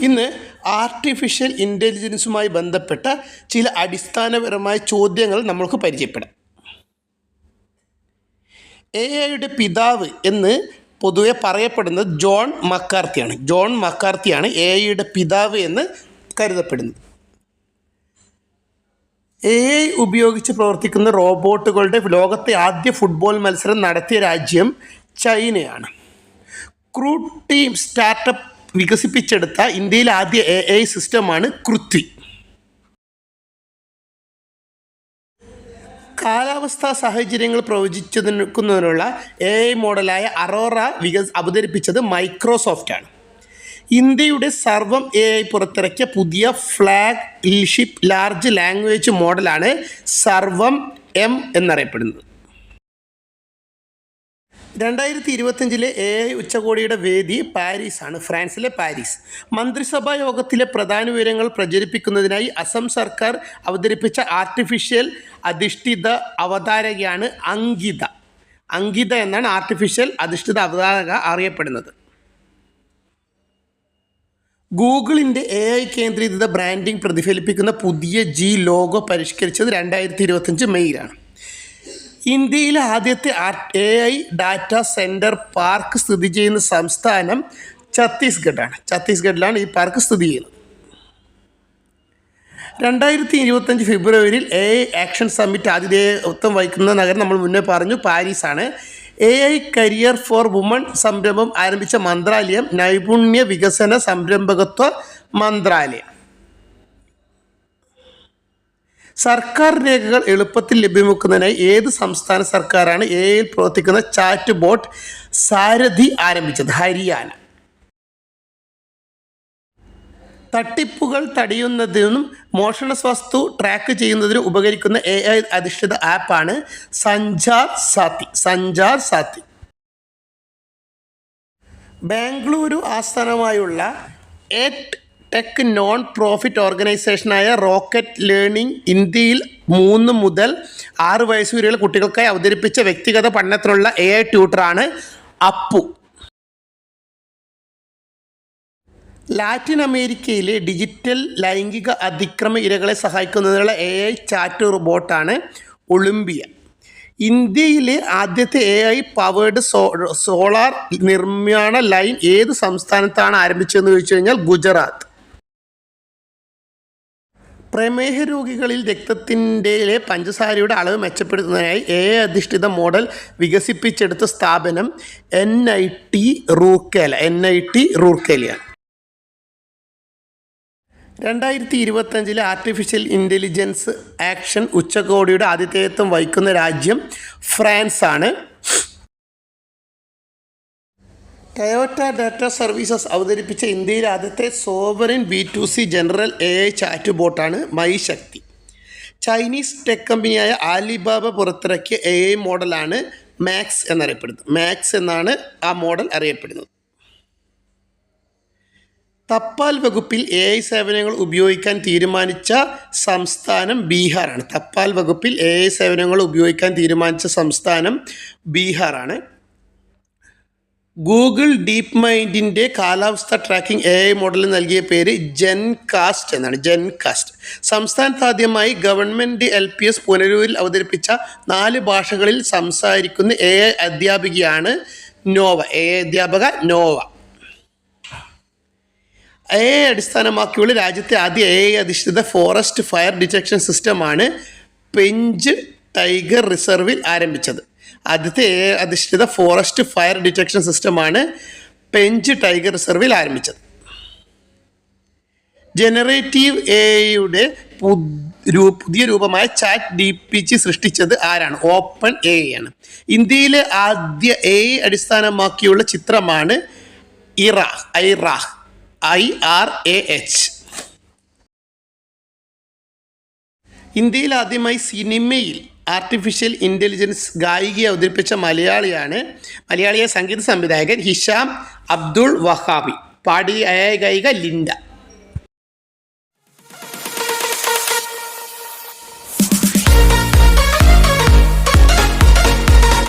ഇന്ന് ആർട്ടിഫിഷ്യൽ ഇന്റലിജൻസുമായി ബന്ധപ്പെട്ട ചില അടിസ്ഥാനപരമായ ചോദ്യങ്ങൾ നമ്മൾക്ക് പരിചയപ്പെടാം. എ ഐയുടെ പിതാവ് എന്ന് പൊതുവെ പറയപ്പെടുന്നത് ജോൺ മക്കാർത്തിയാണ്. ജോൺ മക്കാർത്തിയാണ് എ ഐയുടെ പിതാവ് എന്ന് കരുതപ്പെടുന്നത്. എ ഐ ഉപയോഗിച്ച് പ്രവർത്തിക്കുന്ന റോബോട്ടുകളുടെ ലോകത്തെ ആദ്യ ഫുട്ബോൾ മത്സരം നടത്തിയ രാജ്യം ചൈനയാണ്. ക്രൂ ടീം സ്റ്റാർട്ടപ്പ് വികസിപ്പിച്ചെടുത്ത ഇന്ത്യയിലെ ആദ്യ എ ഐ സിസ്റ്റമാണ് കൃത്വി കാലാവസ്ഥാ സാഹചര്യങ്ങൾ പ്രവചിച്ചതിനുള്ള എ ഐ മോഡലായ അറോറ വികസ് അവതരിപ്പിച്ചത് മൈക്രോസോഫ്റ്റ് ആണ്. ഇന്ത്യയുടെ സർവം എ ഐ പുറത്തിറക്കിയ പുതിയ ഫ്ലാഗ് ഫ്ലാഗ്ഷിപ്പ് ലാർജ് ലാംഗ്വേജ് മോഡലാണ് സർവം എം എന്നറിയപ്പെടുന്നത്. രണ്ടായിരത്തി ഇരുപത്തഞ്ചിലെ എ ഐ ഉച്ചകോടിയുടെ വേദി പാരീസാണ് ഫ്രാൻസിലെ പാരീസ്. മന്ത്രിസഭാ യോഗത്തിലെ പ്രധാന വിവരങ്ങൾ പ്രചരിപ്പിക്കുന്നതിനായി അസം സർക്കാർ അവതരിപ്പിച്ച ആർട്ടിഫിഷ്യൽ അധിഷ്ഠിത അവതാരകയാണ് അങ്കിത. അങ്കിത എന്നാണ് ആർട്ടിഫിഷ്യൽ അധിഷ്ഠിത അവതാരക അറിയപ്പെടുന്നത്. ഗൂഗിളിന്റെ എ ഐ കേന്ദ്രീകൃത ബ്രാൻഡിംഗ് പ്രതിഫലിപ്പിക്കുന്ന പുതിയ ജി ലോഗോ പരിഷ്കരിച്ചത് രണ്ടായിരത്തി ഇരുപത്തഞ്ച് മെയ്യിലാണ്. ഇന്ത്യയിലെ ആദ്യത്തെ A I data center park സ്ഥിതി ചെയ്യുന്ന സംസ്ഥാനം ഛത്തീസ്ഗഡാണ്. ഛത്തീസ്ഗഡിലാണ് ഈ പാർക്ക് സ്ഥിതി ചെയ്യുന്നത്. രണ്ടായിരത്തി ഇരുപത്തഞ്ച് ഫെബ്രുവരിയിൽ എ ഐ ആക്ഷൻ സമ്മിറ്റ് ആതിഥേയത്വം വഹിക്കുന്ന നഗരം നമ്മൾ മുന്നേ പറഞ്ഞു പാരീസാണ്. A I career for woman സംരംഭം ആരംഭിച്ച മന്ത്രാലയം നൈപുണ്യ വികസന സംരംഭകത്വ മന്ത്രാലയം. സർക്കാർ രേഖകൾ എളുപ്പത്തിൽ ലഭ്യമാക്കുന്നതിനായി ഏത് സംസ്ഥാന സർക്കാരാണ് എ ഐയിൽ പ്രവർത്തിക്കുന്ന ചാറ്റ് ബോട്ട് സാരഥി ആരംഭിച്ചത്? ഹരിയാന. തട്ടിപ്പുകൾ തടയുന്നതിനും മോഷണ വസ്തു ട്രാക്ക് ചെയ്യുന്നതിനും ഉപകരിക്കുന്ന എ ഐ അധിഷ്ഠിത ആപ്പാണ് സഞ്ചാർ സാത്തി. സഞ്ചാർ സാത്തി. ബാംഗ്ലൂരു ആസ്ഥാനമായുള്ള എറ്റ് ടെക് നോൺ പ്രോഫിറ്റ് ഓർഗനൈസേഷനായ റോക്കറ്റ് ലേണിംഗ് ഇന്ത്യയിൽ മൂന്ന് മുതൽ ആറ് വയസ്സ് വരെയുള്ള കുട്ടികൾക്കായി അവതരിപ്പിച്ച വ്യക്തിഗത പഠനത്തിനുള്ള എ ഐ ട്യൂട്ടറാണ് അപ്പു. ലാറ്റിൻ അമേരിക്കയിലെ ഡിജിറ്റൽ ലൈംഗിക അതിക്രമ ഇരകളെ സഹായിക്കുന്നതിനുള്ള എ ഐ ചാറ്റ് റോബോട്ടാണ് ഒളിമ്പിയ. ഇന്ത്യയിലെ ആദ്യത്തെ A I powered so solar നിർമ്മാണ ലൈൻ ഏത് സംസ്ഥാനത്താണ് ആരംഭിച്ചതെന്ന് ചോദിച്ചു കഴിഞ്ഞാൽ ഗുജറാത്ത്. പ്രമേഹ രോഗികളിൽ രക്തത്തിന്റെ പഞ്ചസാരയുടെ അളവ് മെച്ചപ്പെടുത്തുന്നതിനായി എ അധിഷ്ഠിത മോഡൽ വികസിപ്പിച്ചെടുത്ത സ്ഥാപനം N I T Rourkela N I T റൂർക്കേലയാണ് രണ്ടായിരത്തി ഇരുപത്തഞ്ചിലെ ആർട്ടിഫിഷ്യൽ ഇന്റലിജൻസ് ആക്ഷൻ ഉച്ചകോടിയുടെ ആതിഥേയത്വം വഹിക്കുന്ന രാജ്യം ഫ്രാൻസ് ടയോട്ട ഡാറ്റ സർവീസസ് അവതരിപ്പിച്ച ഇന്ത്യയിലെ ആദ്യത്തെ sovereign B two C general A I chat ബോട്ടാണ് മൈ ശക്തി ചൈനീസ് ടെക് കമ്പനിയായ ആലിബാബ പുറത്തിറക്കിയ എ ഐ മോഡലാണ് മാക്സ് എന്നറിയപ്പെടുന്നത്. മാക്സ് എന്നാണ് ആ മോഡൽ അറിയപ്പെടുന്നത്. തപ്പാൽ വകുപ്പിൽ എ ഐ സേവനങ്ങൾ ഉപയോഗിക്കാൻ തീരുമാനിച്ച സംസ്ഥാനം ബീഹാറാണ്. തപ്പാൽ വകുപ്പിൽ എ ഐ സേവനങ്ങൾ ഉപയോഗിക്കാൻ തീരുമാനിച്ച സംസ്ഥാനം ബീഹാറാണ്. ഗൂഗിൾ ഡീപ്പ് മൈൻഡിന്റെ കാലാവസ്ഥ ട്രാക്കിംഗ് എ ഐ മോഡലിന് നൽകിയ പേര് ജെൻ കാസ്റ്റ് എന്നാണ്. ജെൻ കാസ്റ്റ് സംസ്ഥാനത്ത് ആദ്യമായി ഗവൺമെന്റ് എൽ പി എസ് പുനരൂരിൽ അവതരിപ്പിച്ച നാല് ഭാഷകളിൽ സംസാരിക്കുന്ന എ ഐ അധ്യാപികയാണ് നോവ. എ ഐ അധ്യാപക നോവ. എ ഐ അടിസ്ഥാനമാക്കിയുള്ള രാജ്യത്തെ ആദ്യ എ ഐ അധിഷ്ഠിത ഫോറസ്റ്റ് ഫയർ ഡിറ്റക്ഷൻ സിസ്റ്റമാണ് പെഞ്ച് ടൈഗർ റിസർവിൽ ആരംഭിച്ചത്. ആദ്യത്തെ എ അധിഷ്ഠിത ഫോറസ്റ്റ് ഫയർ ഡിറ്റക്ഷൻ സിസ്റ്റമാണ് പെഞ്ച് ടൈഗർ റിസർവിൽ ആരംഭിച്ചത്. ജനറേറ്റീവ് എ ഐയുടെ പുതിയ രൂപമായ ചാറ്റ് ഡി പി ജി സൃഷ്ടിച്ചത് ആരാണ്? ഓപ്പൺ എ ആണ്. ഇന്ത്യയിലെ ആദ്യ എ അടിസ്ഥാനമാക്കിയുള്ള ചിത്രമാണ് ഇറാഹ് ഐറാഹ് ഐ ആർ എ എച്ച്. ഇന്ത്യയിൽ ആദ്യമായി സിനിമയിൽ ആർട്ടിഫിഷ്യൽ ഇന്റലിജൻസ് ഗായികയെ അവതരിപ്പിച്ച മലയാളിയാണ്. മലയാളിയെ സംഗീത സംവിധായകൻ ഹിഷാം അബ്ദുൾ വഹാബി. പാടി ഗായിക ലിൻഡ.